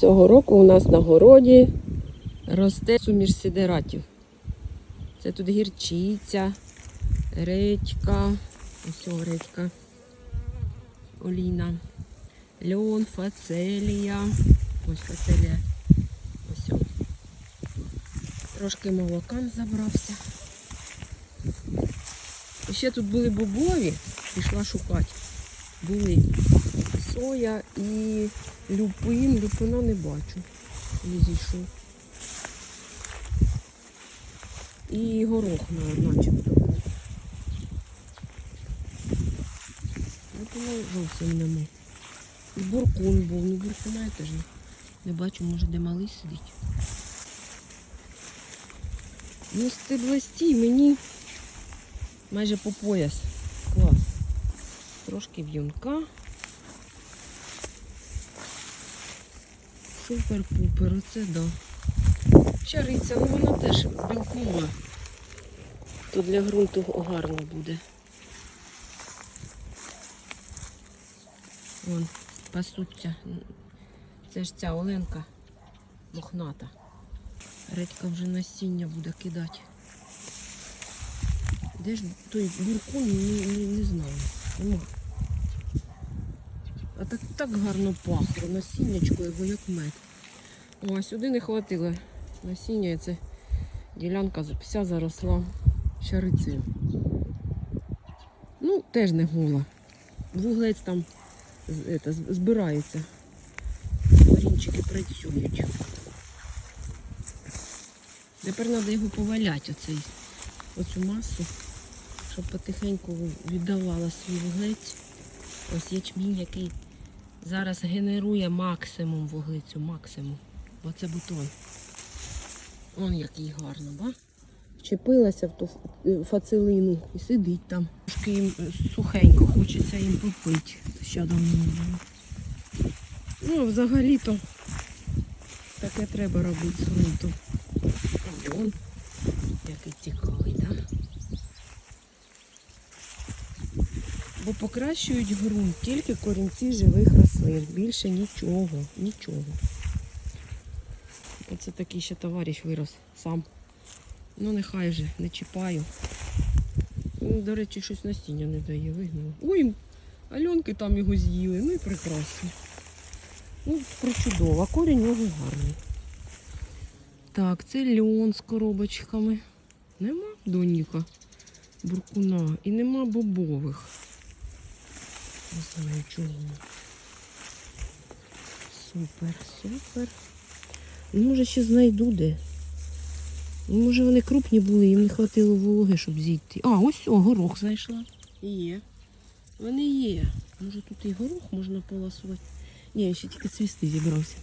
Цього року у нас на городі росте суміш сидератів. Це тут гірчиця, редька, ось редька, оліна, льон, фацелія. Ось фацелія. Ось. Трошки молокан забрався. І ще тут були бобові, пішла шукати. Були соя і люпин. Люпина не бачу. Не. І горох на- начебто. Люпина зовсім нема. І буркун був. Ну буркуна я теж не бачу, може де малий сидить. Ну, стеблості мені майже по пояс. Клас. Трошки в'юнка. Супер-пупер, оце да. Щариця, ну вона теж білкова. То для ґрунту гарно буде. Вон, пасуться. Це ж ця оленка мохната. Редька вже насіння буде кидати. Де ж той буркун, не, не, не знаю. А так, так гарно пахло насіннячко, його як мед. О, а сюди не хватило насіння, і це ділянка вся заросла щарицею. Ну, теж не гола. Вуглець там з- збирається. Корінчики працюють. Тепер треба його поваляти, оцей, оцю масу, щоб потихеньку віддавала свій вуглець. Ось ячмінь, який зараз генерує максимум вуглецю, максимум. Бо це бутон. Он який гарно, ба? Вчепилася в ту фацелину і сидить там. Трошки їм е, сухенько, хочеться їм попити. Ще давно. Ну, взагалі-то таке треба робити який цікавий, так? Да? Бо покращують ґрунт тільки корінці живих рослин. Більше нічого, нічого. Оце такий ще товариш вирос сам. Ну нехай вже не чіпаю. До речі, щось насіння не дає, вигнуло. Ой, альонки там його з'їли, ну і прекрасно. Ну, причудово, корінь його гарний. Так, це льон з коробочками. Нема доніка буркуна і нема бобових. Не знаю чого. Супер, супер. Ну, може ще знайду де. Ну, може вони крупні були, їм не хватило вологи, щоб зійти. А, ось о, горох знайшла. Є. Вони є. Може тут і горох можна поласувати. Ні, я ще тільки цвісти зібрався.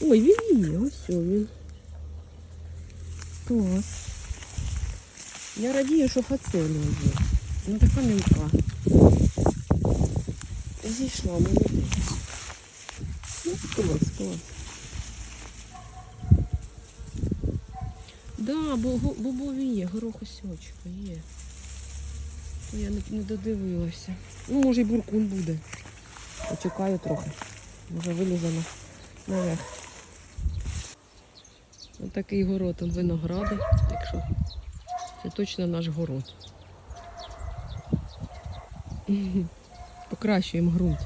Ой, він є, ось о, він. Клас. Я радію, що фацелія є. Ну така мілка. Зійшла, молодець. Ну, клас, клас. Да, бобові є, горохосьочка є. Я не, не додивилася. Ну, може, і буркун буде. Почекаю трохи. Може вилізе на, наверх. Ось такий город там виногради, якщо це точно наш город. Покращуємо ґрунт.